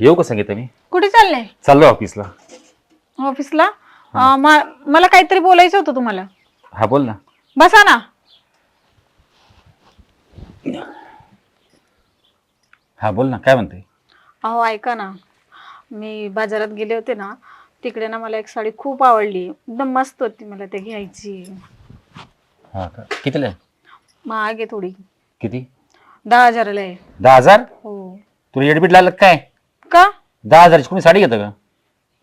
येऊ का सांगितलं मी कुठे चालले? चाललो ऑफिसला. ऑफिसला? अं, मा- मला काहीतरी बोलायचं होतं तुम्हाला. हा बोल ना. बसा ना. हा बोल ना काय म्हणते? अहो ऐका ना. मी बाजारात गेले होते ना तिकडे ना मला एक साडी खूप आवडली. एकदम मस्त होती मला ते घ्यायची. हा का? कितीला आहे? महाग आहे थोडी. किती? दहा हजाराला आहे. दहा हजार? हो. तुला एडमिट लागलं का काय? का? दहा हजारची कोणी साडी घेतं का?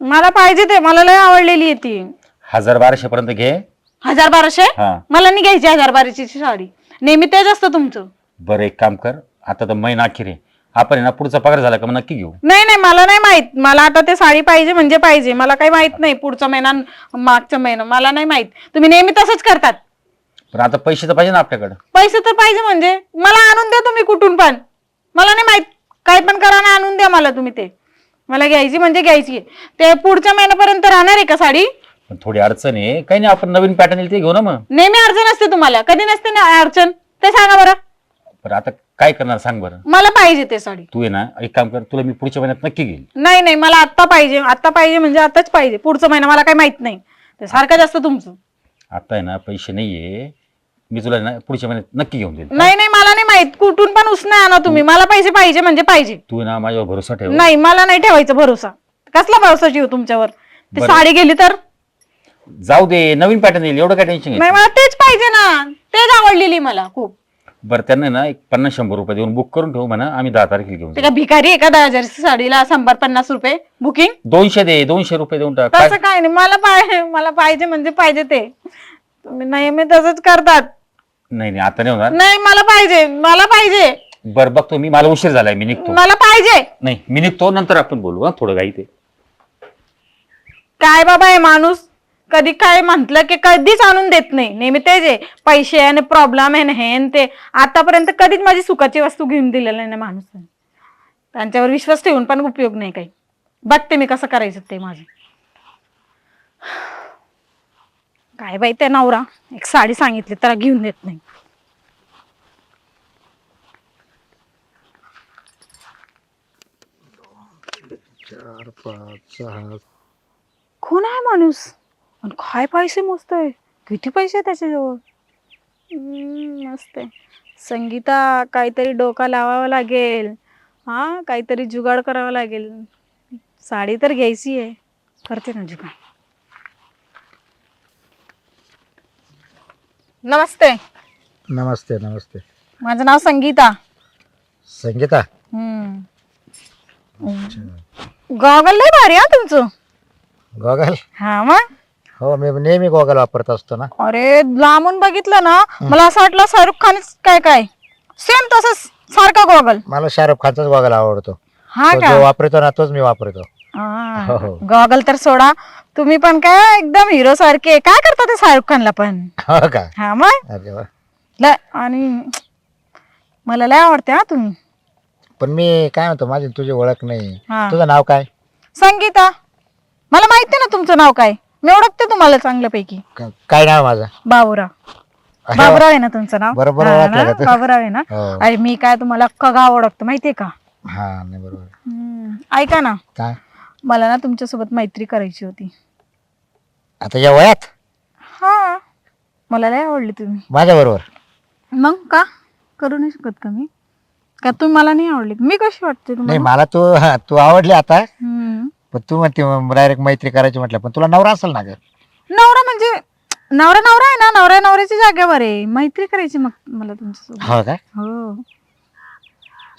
मला पाहिजे ते. मला लय आवडलेली आहे ती. हजार बाराशे पर्यंत घे. हजार बाराशे? हा. मला नाही घ्यायची हजार बाराशेची साडी. नेहमी तेच असतं तुमचं. बरं एक काम कर. आता तर महिना अखेर आहे. आपण आहे ना पुढचा पगार झाला का मग नक्की घेऊ. नाही नाही मला नाही माहीत. मला आता ते साडी पाहिजे म्हणजे पाहिजे. मला काही माहीत नाही. पुढचा महिना मागचा महिना. मला नाही माहीत. तुम्ही नेहमी तसंच करतात. पण आता पैसे तर पाहिजे ना आपल्याकडं. पैसे तर पाहिजे म्हणजे. मला आणून द्या तुम्ही कुठून पण. मला नाही माहीत. काय पण करा ना आणून द्या मला तुम्ही ते. मला घ्यायची म्हणजे घ्यायची. ते पुढच्या महिन्यापर्यंत राहणार आहे का साडी? पण थोडी अडचण आहे. काही नाही आपण नवीन पॅटर्न येईल ते घेऊ ना मग. नेहमी अडचण असते तुम्हाला. कधी नसते ना अडचण. ते सांगा बरं. पण आता काय करणार सांग बरं. मला पाहिजे ते साडी. तू आहे ना एक काम कर तुला मी पुढच्या महिन्यात नक्की घेईल नाही नाही मला आत्ता पाहिजे. आत्ता पाहिजे म्हणजे आताच पाहिजे. पुढचा महिना मला काही माहीत नाही. ते सारखं जास्त तुमचं. आता आहे ना पैसे नाहीये. मी तुला ना पुढच्या महिन्यात नक्की घेऊन देईल नाही नाही मला नाही माहीत. कुठून पण उसने आणा तुम्ही. मला पैसे पाहिजे म्हणजे पाहिजे. तू ना माझ्यावर भरोसा ठेव. नाही मला नाही ठेवायचं भरोसा. कसला भरोसा जीव तुमच्यावर? ते बरं. साडी गेली तर? जाऊ दे नवीन पॅटर्न येईल एवढं काय टेन्शन नाही मला तेच पाहिजे ना. तेच आवडलेली मला खूप. बरं त्यांना ना एक पन्नास शंभर रुपये देऊन बुक करून ठेवू म्हणा आम्ही दहा तारखेला घेऊन ते जाऊ. का भिकारी आहे का दहा हजारची साडीला शंभर पन्नास रुपये बुकिंग दोनशे दे दोनशे रुपये देऊन टाक. तसं काय? काय नाही मला पाहिजे मला पाहिजे म्हणजे पाहिजे ते. तुम्ही नेहमी तसंच करतात. नाही नाही आता नाही होणार. नाही मला पाहिजे मला पाहिजे. बरं बघतो मी मला उशीर झालाय मी निघतो. मला पाहिजे. नाही मी निघतो नंतर आपण बोलू हा थोडं घाई ते. काय बाबा आहे माणूस कधी काय म्हंटल की कधीच आणून देत नाही. नेहमी तेच आहे पैसे आणि प्रॉब्लेम आहे हे आणि ते. आतापर्यंत कधीच माझी सुखाची वस्तू घेऊन दिलेली नाही माणूस त्यांच्यावर विश्वास ठेवून पण उपयोग नाही काही. बघते मी कसं करायचं ते माझं. काय बाई ते नवरा? एक साडी सांगितली तर घेऊन देत नाही. चार पाच सहा. कोण आहे माणूस? आणि काय पैसे मोजतोय? किती पैसे आहे त्याच्याजवळ? हम्म, मस्त आहे. संगीता काहीतरी डोका लावावा लागेल. हा काहीतरी जुगाड करावा लागेल. साडी तर घ्यायची आहे. करते ना जुगाड. नमस्ते. नमस्ते नमस्ते. माझं नाव संगीता. संगीता? हम्म. गॉगल लय भारी हा तुमचं. गॉगल हा मग? हो मी नेहमी गॉगल वापरत असतो ना. अरे लांबून बघितलं ना मला असं वाटलं शाहरुख खान काय काय? सेम तसंच सारखा गॉगल मला शाहरुख खानचाच गॉगल आवडतो. हा तो का? जो वापरतो ना तोच मी वापरतो. हो, हो. गॉगल तर सोडा. तुम्ही पण काय एकदम हिरो सारखे. काय करता ते शाहरुख खानला पण? हो का? हा मग? अरे वा. लय आणि मला लय आवडते हा तुम्ही. पण मी काय म्हणतो माझी तुझी ओळख नाही. हा. तुझं नाव काय? संगीता. मला माहिती ना तुमचं नाव काय? मी ओळखते तुम्हाला चांगल्यापैकी. का- काय नाव माझं? बाबूराव. अरे बाबूराव आहे ना तुमचं नाव? बरोबर हा ओळखलं ना? का तू? बाबूराव आहे ना? हो. अरे मी काय तुम्हाला अख्खा गाव ओळखतो माहितीये का? हा नाही बरोबर. हम्म, ऐका ना. काय? मला ना तुमच्यासोबत मैत्री करायची होती. आता या वयात? हा. मला लय आवडली तुम्ही. माझ्या बरोबर. मग का? करू नाही शकत का मी? का तुम्ही मला नाही आवडली? मी कशी वाटते नाही तुम्हाला मला तू हा, तू आवडली आता. हम्म. पण तू म्हणते डायरेक्ट मैत्री करायची म्हटलं. पण तुला नवरा असेल ना ग? नवरा म्हणजे नवरा नवरा आहे ना? नवरा नवऱ्याच्या जागेवर आहे. मैत्री करायची मग मला तुमच्यासोबत. हो काय हो.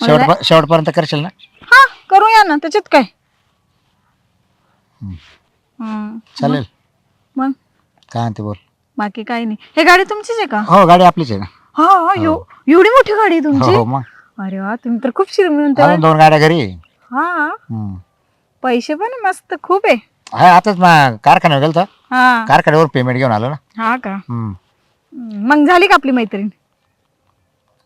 शेवट शेवटपर्यंत करशील ना? हा करूया ना. त्याच्यात काय? चालेल. मग? काय म्हणते बोल. बाकी काही नाही. हे गाडी तुमचीच आहे का? हो गाडी आपलीच आहे ना. हा हा एव- एवढी मोठी गाडी आहे हो तुमची? हो मग. अरे वा तुम्ही तर खूप श्रीमंत अजून दोन गाड्या घरी. आहे. हा. हम्म. पैसे पण मस्त खूप आहे. हा आताच मग कारखान्यावर गेलो हा. कारखान्यावर पेमेंट घेऊन आलो ना. हा का. हम्म, मग झाली का आपली मैत्रीण?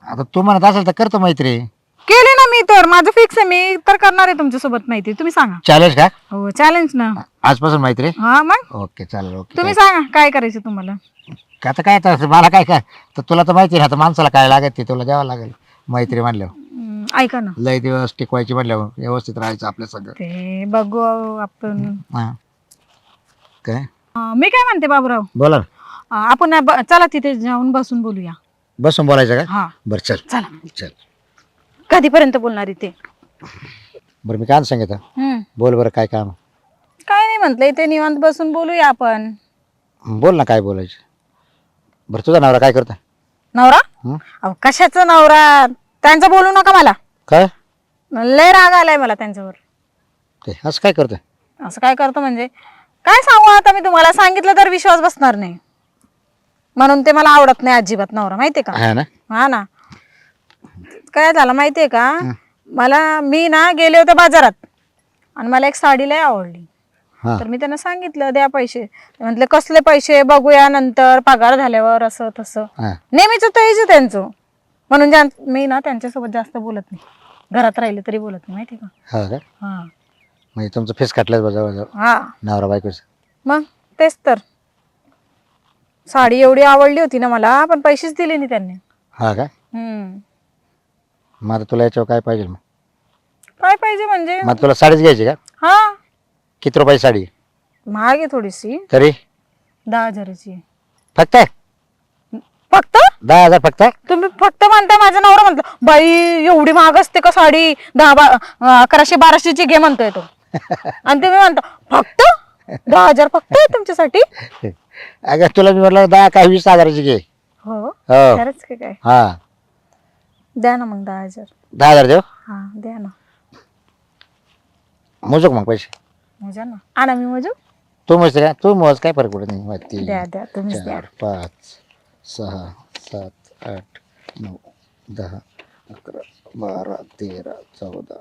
आता तू म्हणत असेल तर करतो मैत्री. केली ना मी तर. माझं फिक्स आहे. मी तर करणार आहे तुमच्यासोबत मैत्री. तुम्ही सांगा. चालेल का? हो चॅलेंज ना. आजपासून मैत्री? हा मग? ओके चालेल ओके तुम्ही सांगा काय करायचं तुम्हाला? आता काय तर मला काय काय? तर तुला तर माहिती आहे ना आता माणसाला काय लागत ते तुला द्यावं लागेल. मैत्री म्हणल्यावर. हम्म, ऐका ना. लय दिवस टिकवायची म्हटल्यावर व्यवस्थित राहायचं आपल्या सगळं ते बघू आपण. हा. काय? अं, मी काय म्हणते बाबूराव? बोला ना. अं, आपण ना ब- चला तिथे जाऊन बसून बोलूया. बसून बोलायचं का? हा. बरं चल. चला. चल. कधीपर्यंत बोलणार इथे? बरं मी काय सांगितलं हम्म. बोल बरं काय काम? काय नाही म्हंटल इथे निवांत बसून बोलूया आपण. बोल ना काय बोलायचं? बरं तुझा नवरा काय करता नवरा? हं? अहो कशाचा नवरा? त्यांचं बोलू नका मला. काय? लय राग आलाय मला त्यांच्यावर. ते असं काय करतं असं काय करतो म्हणजे? काय सांगू आता मी तुम्हाला सांगितलं तर विश्वास बसणार नाही. म्हणून ते मला आवडत नाही अजिबात नवरा माहितीये का? हा ना? हा ना. काय झालं माहितीये का? मला मी ना गेले होते बाजारात. आणि मला एक साडी लय आवडली. हा. तर मी त्यांना सांगितलं द्या पैसे. ते म्हटले कसले पैसे? बघूया नंतर. पगार झाल्यावर असं तसं. हा. नेहमीच तेच आहे त्यांचं. म्हणून ज्या मी ना त्यांच्यासोबत जास्त बोलत नाही. घरात राहिले तरी बोलत नाही माहिती का? हा का? हा. म्हणजे तुमचं फेस बा जवळजवळ. हा. नवरा बायकोचं. मग? तेच तर. साडी एवढी आवडली होती ना मला पण पैसेच दिले नाही त्यांनी. हा का? हम्म. मग आता तुला याच्यावर काय पाहिजे मग? काय पाहिजे म्हणजे? मग तुला साडीच घ्यायची का? हा. किती रुपयाची साडी? महाग आहे थोडीशी. तरी? दहा हजाराची. आहे. फक्त? फक्त? दहा हजार फक्त? तुम्ही फक्त म्हणताय माझा नवरा म्हणतो बाई एवढी महाग असते का साडी? दहा बा अं, अकराशे बाराशेची घे म्हणतोय तो. आणि तुम्ही म्हणता फक्त? दहा हजार फक्त आहे तुमच्यासाठी? अगं तुला मी म्हटलं दहा काय वीस हजाराची घे. हो. हो. खरंच की काय? हा. द्या ना मग दहा हजार. दहा हजार देऊ? हा द्या ना. मोजू का मग पैसे? मोजा ना. आणा मी मोजू? तू मोज का तू मोज काय फरक पडत नाही तीन द्या द्या. तुम्हीच द्या. चार पाच सहा सात आठ नऊ दहा अकरा बारा तेरा चौदा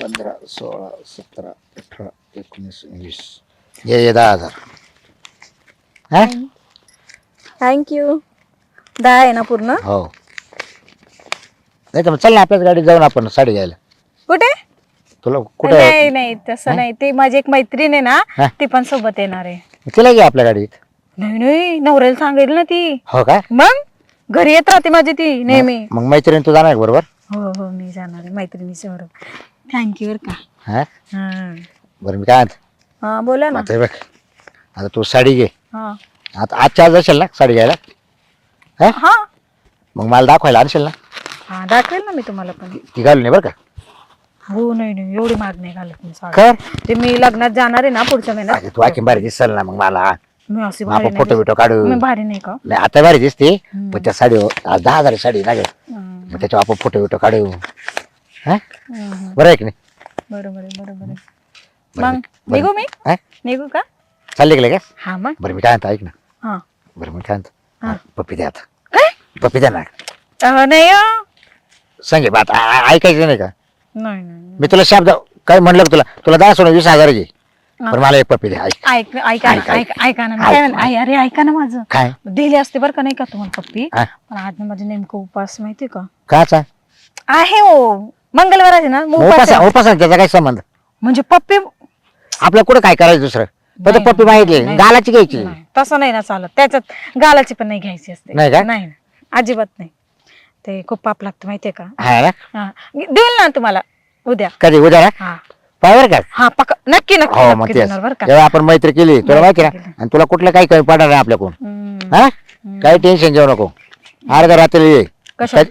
पंधरा सोळा सतरा अठरा एकोणीस वीस. ये ये दहा हजार. हा? थँक्यू दहा आहे ना पूर्ण? हो. नाही तर मग चल ना आपल्याच गाडीत जाऊन आपण साडी घ्यायला. कुठे? तुला कुठे नाही नाही तसं नाही. ते माझी एक मैत्रीण आहे ना? ती पण सोबत येणार आहे. तिला घे आपल्या गाडीत. नाही नाही नवऱ्याला सांगेल ना ती. हो का? मग? घरी येत राहते माझी ती नेहमी. मग मैत्रीण तू जाणार का बरोबर? हो हो मी जाणार आहे मैत्रिणीच्या बरोबर थँक्यू बर का. हा? हा. बरं मी काय म्हणतो? हा बोला ना. आता हे बघ. आता तू साडी घे. हा. आता आजच्या आज असेल ना साडी घ्यायला? हा? हा. मग मला दाखवायला आणशील ना? हा दाखवेल ना मी तुम्हाला पण. ती घालून ये बरं का. हो नाही नाही एवढी महाग नाही घालत मी साडी कर ते मी लग्नात जाणार आहे ना पुढच्या महिन्यात. अरे तू आखी भारी दिसल ना मग मला. मी अशी मग भारी आपण नाही फोटो बिटो काढू. दिसत. मी भारी नाही का? नाही आता भारी दिसते. पण त्या साडी दहा हजार साडी ग. हम्म. मग त्याच्यावर आपण फोटो बिटो काढू. हा? हम्म. बरं आहे की नाही? बरोबर आहे बरोबर आहे. बरं, मग बरं. निघू मी? हा? निघू का? चालले गेले का? हा मग. बरं मी काय म्हणतो ऐक ना. हा. बरं मी काय म्हणतो? हा. पप्पी द्या आता. काय? पप्पी द्या ना. नाही. सांगे बात आ- आ- ऐकायचं नाही का? नाही नाही मी तुला शब्द काय म्हणलं का तुला? तुला दहा सोडून वीस हजार घे. पण मला एक पप्पी द्या ऐक. ऐक ऐका ऐक, ना ऐक. ऐक ऐका ना मी. ऐक, काय म्हणते आई, अरे ऐका ना माझं. काय? दिली असते बरं का नाही का तुम्हाला पप्पी? हा. पण आज ना माझे नेमकं उपास माहितीये का? काचा? आहे हो. मंगळवार आहे ना मग उपास उपास आहे. उपास त्याचा काय संबंध? म्हणजे पप्पी आपलं कुठं काय करायचं दुसरं? पण नाही, पप्पी माहिती नाही. गालाची घ्यायची. नाही, तसं नाही ना चालत. त्याच्यात गालाची पण नाही घ्यायची असते. नाही का? नाही. अजिबात नाही. ते खूप पाप लागतं माहितीये का? हा ना? हा. देईल ना तुम्हाला उद्या. कधी उद्या ना? हा. पावर का? हा पक्का. नक्की नक्की हो मग नक्की तेच. देणार बरं का? जेव्हा आपण मैत्री केली तुला माहिती ना. आणि तुला कुठलं काही कमी पडणार नाही आपल्याकडून. हम्म. हा? काही टेन्शन घेऊ नको. अर्ध्या रात्री ये. कशा काय-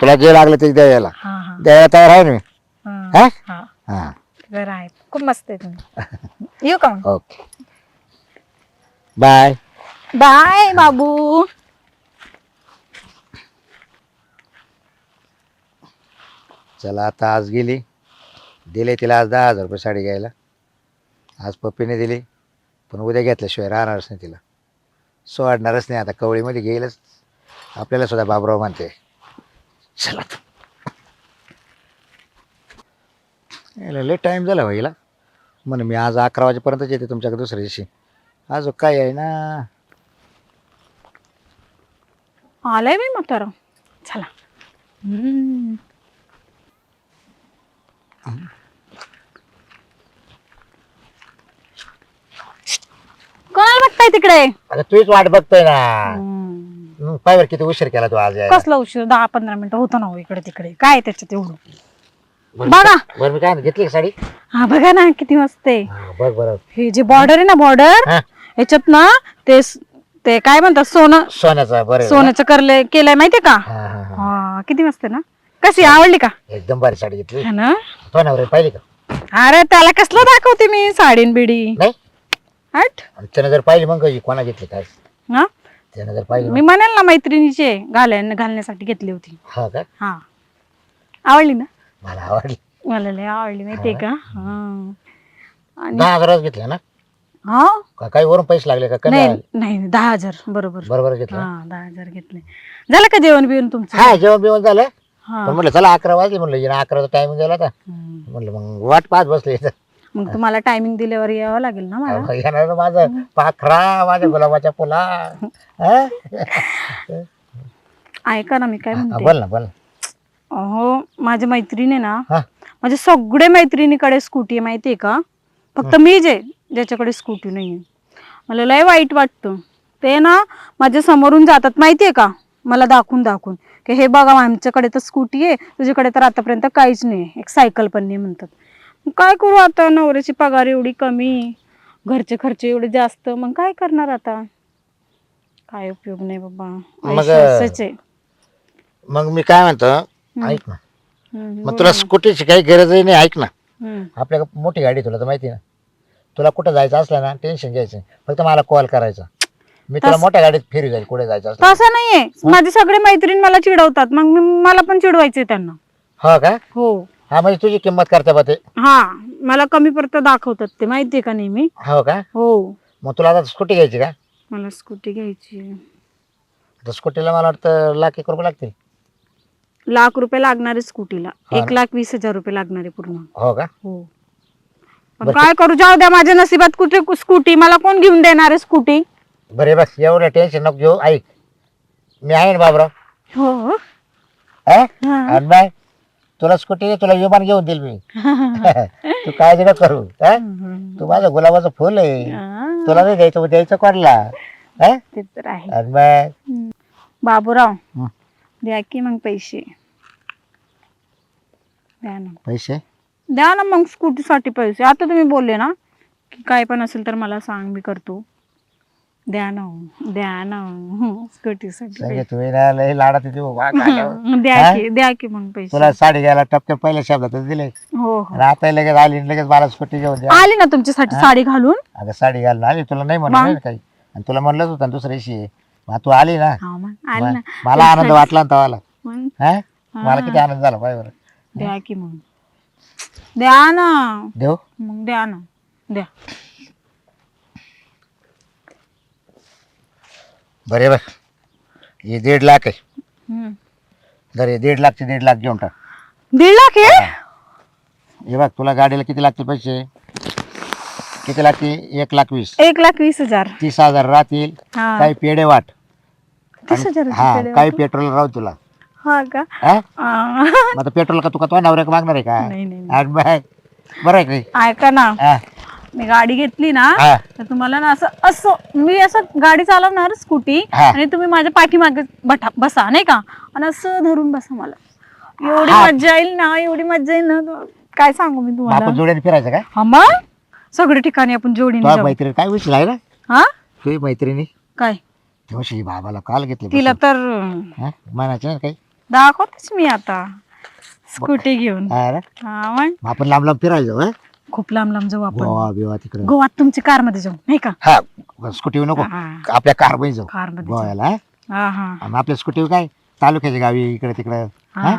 तुला जे लागलं ते द्यायला. हा हा. द्यायला तयार आहे ना मी? हा हा? हा. हा. बरं आहे. खूप मस्त आहे तुम्ही. येऊ का मग? ओके बाय बाय बाबू. चला आता आज गेली. दिले तिला आज दहा हजार रुपये साडी घ्यायला. आज पप्पीने दिली. पण उद्या घेतल्याशिवाय राहणारच नाही तिला. सोडणारच नाही आता. कवळीमध्ये घेईलच आपल्याला सुद्धा बाबराव म्हणते. चला याला लय टाईम झाला हो हिला. मी आज अकरा वाजेपर्यंतच येते तुमच्याकडे दुसऱ्या दिवशी. अजून काय आहे ना? आलाय बाई म्हातारा. चला. हम्म. कोणाला बघताय तिकडे? आता तूच वाट बघतोय ना. हम्म. पायवर किती उशीर केला तू आज यायला? कसला उशीर? दहा पंधरा मिनिटं होतं ना हो इकडे तिकडे. काय त्याच्यात एवढं? बरं, बघा. बरं मी काय म्हणतो, घेतली का साडी? हा बघा ना किती मस्त आहे. हा, बघ बरं. हे जे बॉर्डर आहे ना बॉर्डर हा. याच्यात ना ते स- ते काय म्हणतात सोनं सोन्याचा बरं. सोन्याचं करले केलंय माहितीये का? हा, हा, हा. हा किती मस्त आहे ना? कशी आवडली का? एकदम भारी साडी घेतली. है ना? तो नवरे पाहिली का? अरे त्याला कसलं दाखवते मी साडीन बिडी? नाही. हट. आणि त्यानं जर पाहिली मग कोणा घेतली काय? हा? त्यानं जर पाहिली मी म्हणेल ना मैत्रिणीचे घाल्या घालण्यासाठी घेतली होती. हा का? हा. आवडली ना? मला आवडली. मला लय आवडली माहितीये का? हा. आणि दहा हजारात घेतल्या ना? हा? का काही वरून पैसे लागले का? कमी नाही आले? नाही दहा हजार बरोबर. बरोबर घेतलं हा दहा हजार घेतले. झालं का जेवण बिवण तुमचं? हा जेवण बिवण झालं. पण म्हटलं चला अकरा वाजले. म्हणलं हिनं अकराचा टायमिंग झाला आता हम्म. म्हणलं मग वाट पाहत बसले इथं. मग तुम्हाला टायमिंग दिल्यावर यावं लागेल ना मला? अहो, येणार ना माझं. पाखरा माझ्या गुलाबाच्या फुला. हा? ऐका ना मी काय हा, म्हणते? बोल ना बोल ना. अहो माझ्या मैत्रिणी ना हा. माझ्या सगळे मैत्रिणीकडे स्कूटी आहे माहितीये का? फक्त मी जे ज्याच्याकडे स्कूटी नाहीये. मला लय वाईट वाटतं. ते ना माझ्या समोरून जातात माहितीये का? मला दाखवून दाखवून. की हे बघा आमच्याकडे तर स्कूटी आहे तुझ्याकडे तर आतापर्यंत काहीच नाही एक सायकल पण नाही म्हणतात. काय करू आता? नवऱ्याची पगार एवढी कमी घरचे खर्च एवढे जास्त मग काय करणार आता? काय उपयोग नाही बाबा. आहे मग मी काय म्हणतो ऐक ना. मग तुला स्कूटीची काही गरजही नाही ऐक ना. आपल्या मोठी गाडी तुला तर माहिती ना. तुला कुठं जायचं असलं ना टेन्शन घ्यायचं. फक्त मला कॉल करायचा. मी तुला मोठ्या गाडीत फिरू जाईल कुठे जायचं असलं तसं नाहीये. माझे सगळे मैत्रीण मला चिडवतात. मग मी- मला पण चिडवायचे त्यांना. हो का? हो. हा म्हणजे तुझी किंमत करते बा ते. हा मला कमी परत दाखवतात ते. माहितीये का नेहमी? हो का? हो. मग तुला आता स्कूटी घ्यायची का? मला स्कूटी घ्यायची तर स्कूटीला मला वाटतं लाख एक रुपये लागतील. लाख रुपये लागणारे स्कूटीला. हा एक लाख वीस हजार रुपये लागणारे पूर्ण. हो का? हो. पण काय करू? जाऊ द्या माझ्या नशिबात कुठे स्कूटी? मला कोण घेऊन देणार आहे स्कूटी? बरे बस एवढं टेन्शन नको घेऊ. ऐक मी आहे ना बाबराव. हो. हा? हा. आणि बाय तुला स्कूटी तुला विमान घेऊन देईल मी. तू काळजी नको करू. हा? तू माझं गुलाबाचं फुल आहे. हा, तुला नाही द्यायचं मग द्यायचं कोणला? हा? ते तर आहे. आणि मग बाबूराव हं. द्या की मग पैसे. द्या ना. पैसे? द्या ना मग स्कूटीसाठी पैसे. आता तुम्ही बोलले ना की काय पण असेल तर मला सांग मी करतो. द्या ना हो, द्या ना हो, स्कूटीसाठी सगळे तू ना लय लाडात येते बाबा, काय करावं? पैसे. द्या हा? की द्या की मग पैसे. तुला साडी घ्यायला टपक्या पहिल्या शब्दातच दिले. हो हो. आणि आता लगेच आली आणि लगेच मला स्कूटी घेऊन द्या आली ना तुमच्यासाठी साडी घालून? अगं साडी घालून आली. तुला नाही म्हणलं? नाही काही. आणि तुला म्हणलंच होतं ना दुसऱ्या दिवशी. मग तू आली ना? हा मग आली ना. मला आनंद वाटला ना तवाला. मग? हा? मला किती आनंद झाला पाय बरं. द्या की मग. द्या ना. देऊ? मग द्या ना. द्या. बरे बघ. हे दीड लाख आहे. हम्म. जर हे दीड लाखचे दीड लाख घेऊन टाक. दीड लाख आहे? हे. बघ तुला गाडीला किती लागतील पैसे? किती लागतील? एक लाख वीस. एक लाख वीस हजार. तीस हजार राहतील. हा. काही पेढे वाट. तीस हजार हा काही पेट्रोल राहू तुला. हा का? हा? आ, मग आता पेट्रोल का तुका तो नवऱ्या मागणार आहे का? नाही नाही. आणि मग? बरं आहे का नाही? ऐका ना. हा. मी गाडी घेतली ना हा. तर तुम्हाला ना असं असं मी असं गाडी चालवणार स्कूटी हा. आणि तुम्ही माझ्या पाठीमागे बठा बसा नाही का? आणि असं धरून बसा मला. एवढी हा. मज्जा येईल ना एवढी मज्जा येईल ना काय सांगू मी मग तुम्हाला जोड्याने फिरायचं का? हा मग? सगळ्या ठिकाणी आपण जोडीने तुझ्या जाऊ. मैत्रिणी काय विषय आहे ना? हा? तुझी मैत्रिणी? काय? तेव्हा बाबाला काल घेतले तिला तर म्हणायचं ना काही? दाखवतेच मी आता. स्कूटी घेऊन. हा रे? हा मग? मग आपण लांब लांब फिरायचं हं? खूप लांब लांब जाऊ आपण. गोवा बिवा तिकडे. गोवात तुमची कारमध्ये जाऊ नाही का? हा स्कूटी नको. हा. आपल्या कारमध्ये जाऊ. कारमध्ये जाऊ. गोव्याला हा? हा हा. आणि आपल्या स्कूटी काय? तालुक्याच्या गावी इकडे तिकडे हा.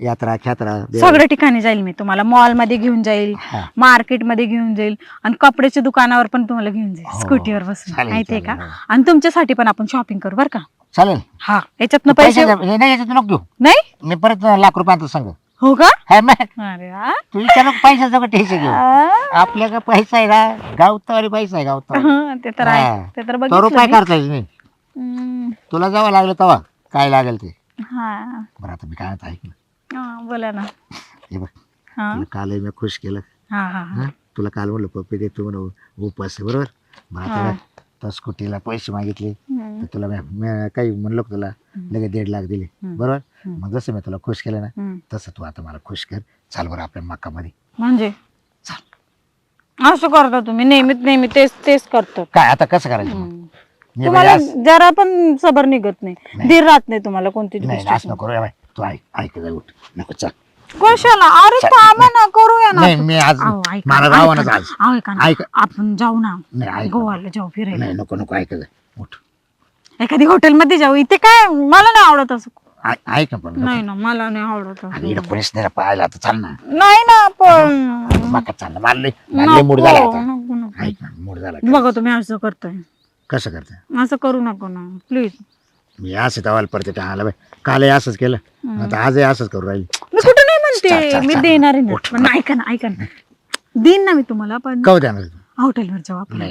यात्रा ख्यात्रा देव. सगळ्या ठिकाणी जाईल मी तुम्हाला. मॉलमध्ये घेऊन जाईल हा. मार्केटमध्ये घेऊन जाईल आणि कपड्याच्या दुकानावर पण तुम्हाला घेऊन जाईल हो. स्कूटीवर बसून. चालेल, माहितीये का? चालेल, हो. आणि तुमच्यासाठी पण आपण शॉपिंग करू बरं का? चालेल. हा याच्यातनं पैसे पैसे नाही याच्यात नको घेऊ. नाही? मी परत लाख रुपयांचा सांग. हो का? हा मग. अरे वा. तू विचार पैसा जवळ टेन्शन घेऊ. आ, आपल्या का पैसा आहे ना गावतावारी पैसा आहे गावतावारी. हं, ते तर आहे. हा. ते तर तो रुपये बघितलं करता येत नाही तुला जावं लागलं तेव्हा काय लागेल ते. हा. बरं आता मी काय म्हणतो ऐक ना हा, बोला ना. हे बघ हा. तुला काल मी खुश केलं. हा हा हा. हा? तुला काल म्हणलं पप्पी देतो म्हणून उपास आहे, बरोबर? मग आता हा. बघ, स्कूटीला पैसे मागितले हम्म. तर तुला मी- मी काही म्हणलो का तुला? लगेच दीड लाख दिले. बरोबर. मग जसं मी तुला खुश केलं ना. तसं तू आता मला खुश कर. चाल बरं आपल्या मक्कामध्ये. म्हणजे? असं करता तुम्ही. नेहमीच नेहमी तेच तेच करतात. काय आता कसं करायचं मग? तुम्हाला आज- जरा पण सबर निघत नाही. धीर राहत नाही तुम्हाला नाही गोष्ट. असं नको रे बाई. तू ऐक उठ. नको चल. कशाला? अरे थांबा ना करूया ना. नाही मी आज अहो, ऐका ना, मला ऐका रावणच ना. आज. अहो, ऐका ना. ऐक. आपण जाऊ ना. नाही ऐक गोवाला जाऊ फिरायला. नाही नको नको ऐक उठ. एखादी हॉटेलमध्ये जाऊ. इथे काय मला नाही आवडत असं. ऐक ना पण. नाही ना मला नाही आवडत असं. आणि इकडे कोणीच नाही पाहायला आता चाल ना. नाही ना पण मका चाल ना मारले मारले मूड झाला नको, आता. नको, नको. ऐक ना मूड झाला बघा तुम्ही असं करताय. कसं करते असं करू नको ना प्लीज मी असं तवाल पडते टाळायला बाई. कालही असंच केलं. आता आजही असंच करू राहील. मी कुठं नाही म्हणते मी. देणार आहे ना. पण ऐका ना ऐका ना. देईन ना मी तुम्हाला पण कव द्या ना हॉटेलवर जाऊ आपण.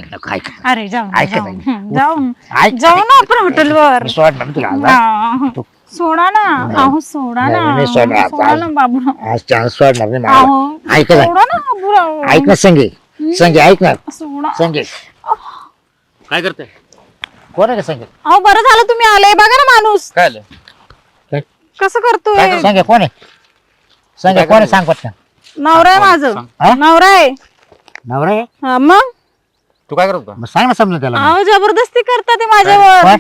अरे जाऊ ना, ऐका जाऊ. नाही. हं, जाऊ. ना. ऐक जाऊ ना आपण हॉटेलवर. मी सोडणार ना तुला आज, हा. सोडा ना. अहो सोडा ना. नाही. सोडा ना बाबू आज चान्स सोडणार नाही मला. अहो ऐक ना. सोडा ना बाबूराव. ऐक ना संगे. संगे ऐक ना. सोडा. संगे. काय करते कोण आहे का संगे? अहो बरं झालं तुम्ही आले. बघा ना माणूस. काय आलं? कसं करतोय? संगे कोण आहे? संगे कोण आहे? सांग पटकन. नवरा आहे माझं. हा? नवरा आहे. नवरा? आहे हा, मग? तू काय करत? होता मग सांग ना समजून त्याला अहो जबरदस्ती करता ते माझ्यावर?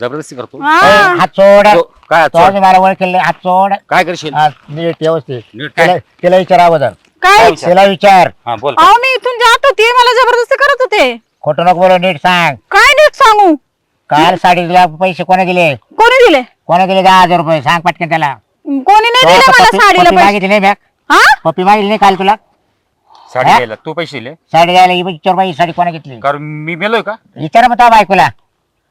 जबरदस्ती करतो? हा. हात सोड. तो- काय तो चोड? मला ओळखेल नाही, हात सोड. काय करशील? हा, नीट व्यवस्थित. नीट काय? तिला तिला विचार अगोदर. काय विचार? तिला विचार. हा बोल. अहो मी इथून जात होते मला जबरदस्ती करत होते. खोटं नको बोलू नीट सांग. काय नीट सांगू? काल साडी दिला पैसे कोणी दिले? कोणी दिले? कोणी दिले दहा हजार रुपये? सांग पटकन त्याला. कोणी नाही दिले मला साडीला पप्पी पैसे? मागितली नाही बॅग? हा? पप्पी मागितली नाही काल तुला? साडी हा? घ्यायला. तू पैसे दिले? साडी द्यायला ही विचार बाई साडी कोणा घेतली? कारण मी मेलोय का? विचार मग तो बायकोला.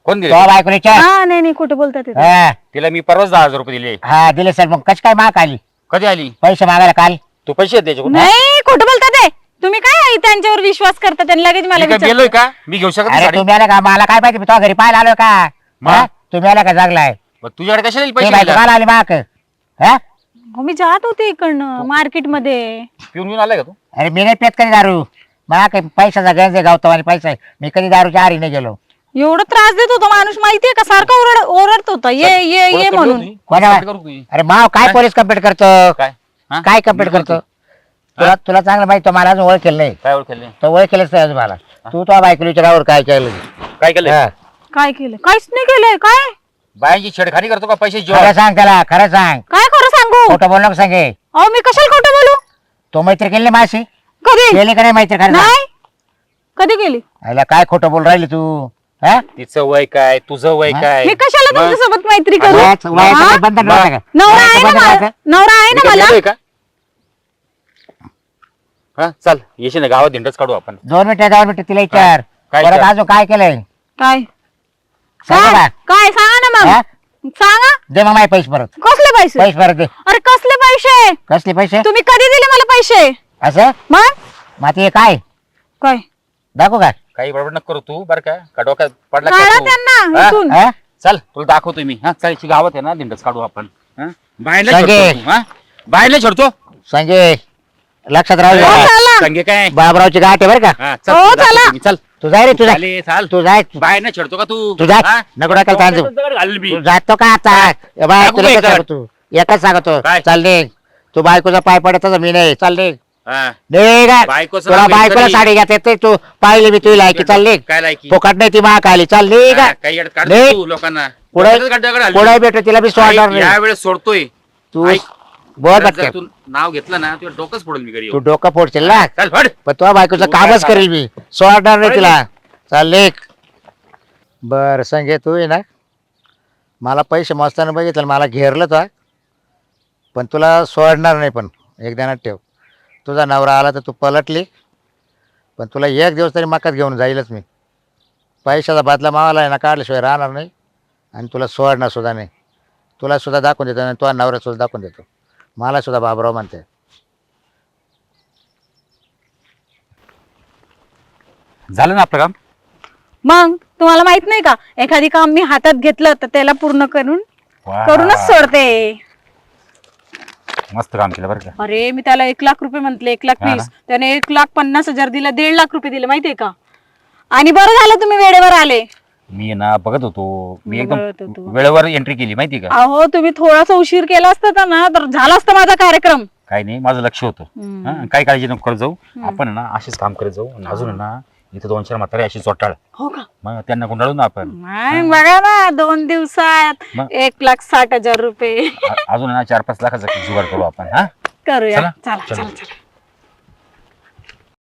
कोण दिले? तो बायकोला विचार. हा नाही नाही खोटं बोलतात ते. हा. तिला मी परवाच दहा हजार रुपये दिले. हा दिले सर मग कशी काय माग आली? कधी आली? पैसे मागायला काल. तू पैसे द्यायचे कुठे नाही खोटं बोलतात ते? तुम्ही काय त्यांच्यावर विश्वास करता? त्यांनी लगेच मला. मेलोय का? मी घेऊ शकत नाही अरे साडी. तुम्ही आला का? मला काय पाहिजे मी तो घरी पाहायला आलो का? मग? हा? तुम्ही आला का जागलाय? मग तुझ्याकडे कशाला ते पैसे बायको दिले? काल आली माग. हो, मी जात होते इकडनं मार्केटमध्ये पिऊन घेऊन आलाय का तू? अरे मी नाही पेत कधी दारू. मला काही पैशाचा गंज गावतो आणि पैसा. आहे मी कधी दारूच्या आरी नाही गेलो. एवढा त्रास देत होता माणूस माहितीये का? सारखा ओरड ओरडत होता. ये ये ये म्हणून. होती? करू? अरे माव काय पोलीस कंप्लेंट करतो? काय? हा? काय कंप्लेंट मी करतो. तुला तुला चांगलं माहिती तो मला अजून ओळखेल नाही. काय ओळखेल तो ओळखेलच नाही अजून मला. तू तो बायकोला विचारावर काय केलं? काय केलं? हा. काय केलं? काहीच नाही केलंय काय? बायांची छेडखानी करतो का पैसे खरं सांग त्याला खरं सांग. काय खरं सांगू? खोटं बोल नको सांगे अहो मी कशाला खोटं बोलू? तो मैत्री केली माझी कधी? केली का नाही मैत्री सांग. नाही. कधी केली? आईला काय खोटं बोल राहिली तू? हा? तिचं वय काय तुझं वय? काय? मी कशाला मग? तुमच्यासोबत मैत्री करू? वयाचं- वयाचं हा? काही बंधन राहतं का? नवरा आहे वयाचं ना बंधन मला राहतं? नवरा आहे मी ना काय मला? का? हा चल येशील ना गावात दिंडच काढू आपण. दोन मिनिटं दोन मिनिटं तिला विचार. काय परत विचार? अजून काय केलंय? काय? सांगा काय? बा. काय? सांगा ना हा? सांगा. दे मग माझे पैसे परत. कसले पैसे? पैसे परत दे. अरे कसले पैसे? कसले पैसे? तुम्ही कधी दिले मला पैसे? असं? मग? हे काय? काय? दाखवू का काही बडबड नको करू तू बरं का? का डोक्यात पडला का काढा तू? त्यांना हा? इथून. हा? चल तुला दाखवतो मी. हा चल इथे गावात आहे ना दिंडच काढू आपण. हा? बाहेरला संगे. छेडतो तू, हा? बाहेरला छेडतो? संजय लक्षात राहू हो. चला. संगे काय? बाबरावची गाठ आहे बरं का? हा, चल, हो, तुला दाखवतो चला. मी, चल. तू जाय रे तू जाय. चालेल, चाल. तू जाय. बाहेर नाही छेडतो का तू? तू जाय हा? नको टाकायला तांदूळ डोक्यात घालेल मी तू जातो का आता? ए बाय टाकू तुला का एकच इथं? सांगतो. एकच सांगतो. काय? चाल निघ. तू बायकोचा पाय पडत मी नाही. चाल निघ. हा. बायकोचं तुला नाव बायकोला. साडी घेता येते तू पाहिली मी तुला लायकी. चाल निघ. काय लायकी? फुकट नाही ती महाग आली चाल निघ. हा, काही काढतो. तू लोकांना. पुढे डोक्यातच. पुढे भेटू तिला बी सोडणार या नाही. वेळेस सोडतोय. तू ऐक. बोल जर पटकन. तू नाव घेतलं ना तुझं डोकंच फोडेल मी घरी तू येऊन. डोकं फोडशील ना चल फड. पण तुझ्या बायकोचं तू काय कामच? करेल मी. सोडणार नाही तिला. चाल बर संगे तू आहे ना. मला पैसे मोजताना बघितलं मला घेरलं तर पण तुला सोडणार नाही पण. एक ध्यानात ठेव. तुझा नवरा आला तर तू पलटली. पण तुला एक दिवस तरी मकात घेऊन जाईलच मी. पैशाचा बदला मावाला आहे ना काढल्याशिवाय राहणार नाही. आणि तुला सोडणार सुद्धा नाही. तुला सुद्धा दाखवून देतो आणि तुझा नवरा सुद्धा दाखवून देतो. मला सुद्धा बाबराव म्हणते. झालं ना आपलं काम? मग तुम्हाला माहीत नाही का? एखादी काम मी हातात घेतलं तर त्याला पूर्ण करून वा. करूनच सोडते. मस्त काम केलं बरं का. अरे मी त्याला एक लाख रुपये म्हंटले एक लाख हा. वीस. त्याने एक लाख पन्नास हजार दिला दीड लाख रुपये दिले माहितीये का? आणि बरं झालं तुम्ही वेळेवर आले. मी ना बघत होतो. मी बघत एकदम. वेळेवर एंट्री केली माहिती का? अहो तुम्ही थोडासा उशीर केला असता ना तर झाला असता माझा कार्यक्रम. काय नाही माझं लक्ष होतं. हम्म. हा, काय काळजी नको करत जाऊ. आपण ना असेच काम करत जाऊ. आणि अजून ना इथं दोन चार म्हातारे अशी चोटाळ. हो का? मग त्यांना गुंडाळू ना आपण. बघा ना दोन दिवसात मग? एक लाख साठ हजार रुपये. अ- अजून ना चार पाच लाखाचा जुगाड करू आपण हा? करूया. चला, चला चला. चला चला.